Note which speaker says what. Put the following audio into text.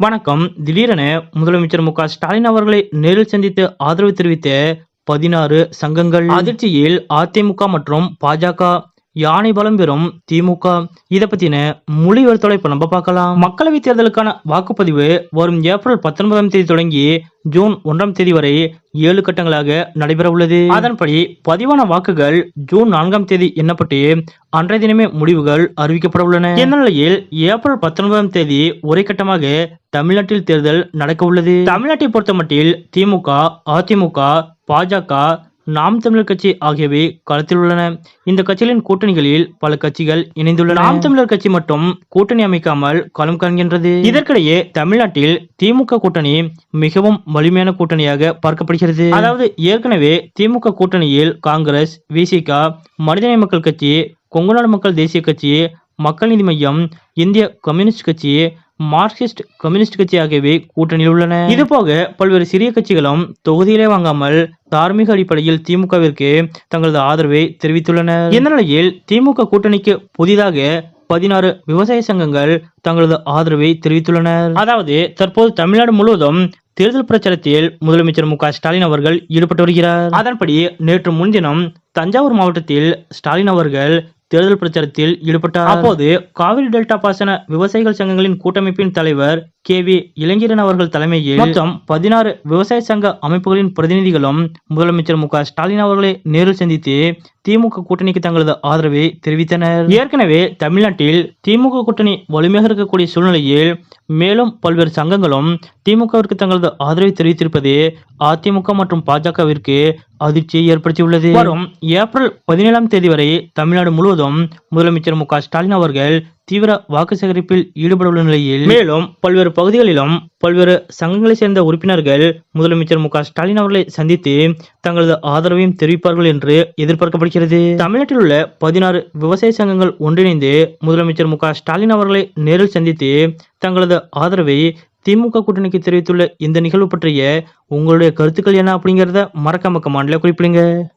Speaker 1: வணக்கம். திடீரென முதலமைச்சர் மு க ஸ்டாலின் அவர்களை நேரில் சந்தித்து ஆதரவு தெரிவித்த பதினாறு சங்கங்கள் அதிர்ச்சியில் அதிமுக மற்றும் பாஜக யானை பலம் பெறும் திமுக. இதை பத்தின மொழிவர்த்தலை இப்ப நம்ம பார்க்கலாம். மக்களவை தேர்தலுக்கான வாக்குப்பதிவு வரும் ஏப்ரல் பத்தொன்பதாம் தேதி தொடங்கி ஜூன் ஒன்றாம் தேதி வரை ஏழு கட்டங்களாக நடைபெற உள்ளது. அதன்படி பதிவான வாக்குகள் ஜூன் நான்காம் தேதி எண்ணப்பட்டு அன்றைய தினமே முடிவுகள் அறிவிக்கப்பட உள்ளன. இந்த நிலையில் ஏப்ரல் பத்தொன்பதாம் தேதி ஒரே கட்டமாக தமிழ்நாட்டில் தேர்தல் நடக்க உள்ளது. தமிழ்நாட்டை பொறுத்தமட்டில் திமுக அதிமுக பாஜக நாம் தமிழர் கட்சி ஆகியவை களத்தில் உள்ளன. இந்த கட்சிகளின் கூட்டணிகளில் பல கட்சிகள் இணைந்துள்ளன. நாம் தமிழர் கட்சி மட்டும் கூட்டணி அமைக்காமல் களம் காண்கின்றது இதற்கிடையே தமிழ்நாட்டில் திமுக கூட்டணி மிகவும் வலிமையான கூட்டணியாக பார்க்கப்படுகிறது. அதாவது ஏற்கனவே திமுக கூட்டணியில் காங்கிரஸ் விசிக மனிதநேய மக்கள் கட்சி கொங்குநாடு மக்கள் தேசிய கட்சி மக்கள் நீதி மையம் இந்திய கம்யூனிஸ்ட் கட்சி மார்க்சிஸ்ட் கம்யூனிஸ்ட் கட்சி ஆகியவை கூட்டணியில் உள்ளன. இது போக பல்வேறு சிறிய கட்சிகளும் தொகுதியிலே வாங்காமல் தார்மீக அடிப்படையில் திமுகவிற்கு தங்களது ஆதரவை தெரிவித்துள்ளனர். இந்த நிலையில் திமுக கூட்டணிக்கு புதிதாக பதினாறு விவசாய சங்கங்கள் தங்களது ஆதரவை தெரிவித்துள்ளனர். அதாவது தற்போது தமிழ்நாடு முழுவதும் தேர்தல் பிரச்சாரத்தில் முதலமைச்சர் மு க ஸ்டாலின் அவர்கள் ஈடுபட்டு வருகிறார். அதன்படி நேற்று முன்தினம் தஞ்சாவூர் மாவட்டத்தில் ஸ்டாலின் அவர்கள் தேர்தல் பிரச்சாரத்தில் ஈடுபட்டார். அப்போது காவிரி டெல்டா பாசன விவசாயிகள் சங்கங்களின் கூட்டமைப்பின் தலைவர் கே வி இளைஞரன் அவர்கள் தலைமையில் மொத்தம் பதினாறு விவசாய சங்க அமைப்புகளின் பிரதிநிதிகளும் முதலமைச்சர் மு ஸ்டாலின் அவர்களை நேரில் சந்தித்து திமுக கூட்டணிக்கு தங்களது ஆதரவை தெரிவித்தனர். ஏற்கனவே தமிழ்நாட்டில் திமுக கூட்டணி வலிமையாக இருக்கக்கூடிய சூழ்நிலையில் மேலும் பல்வேறு சங்கங்களும் திமுகவிற்கு தங்களது ஆதரவை தெரிவித்திருப்பது அதிமுக மற்றும் பாஜகவிற்கு அதிர்ச்சியை ஏற்படுத்தியுள்ளது. வரும் ஏப்ரல் பதினேழாம் தேதி வரை தமிழ்நாடு முழுவதும் முதலமைச்சர் மு க ஸ்டாலின் அவர்கள் தீவிர வாக்கு சேகரிப்பில் ஈடுபட உள்ள நிலையில் மேலும் பல்வேறு பகுதிகளிலும் பல்வேறு சங்கங்களை சேர்ந்த உறுப்பினர்கள் முதலமைச்சர் மு ஸ்டாலின் அவர்களை சந்தித்து தங்களது ஆதரவையும் தெரிவிப்பார்கள் என்று எதிர்பார்க்கப்படுகிறது. தமிழ்நாட்டில் உள்ள பதினாறு விவசாய சங்கங்கள் ஒன்றிணைந்து முதலமைச்சர் மு ஸ்டாலின் அவர்களை நேரில் சந்தித்து தங்களது ஆதரவை திமுக கூட்டணிக்கு தெரிவித்துள்ள இந்த நிகழ்வு பற்றிய உங்களுடைய கருத்துக்கள் என்ன அப்படிங்கிறத மறக்காம கமாண்டில் குறிப்பிடுங்க.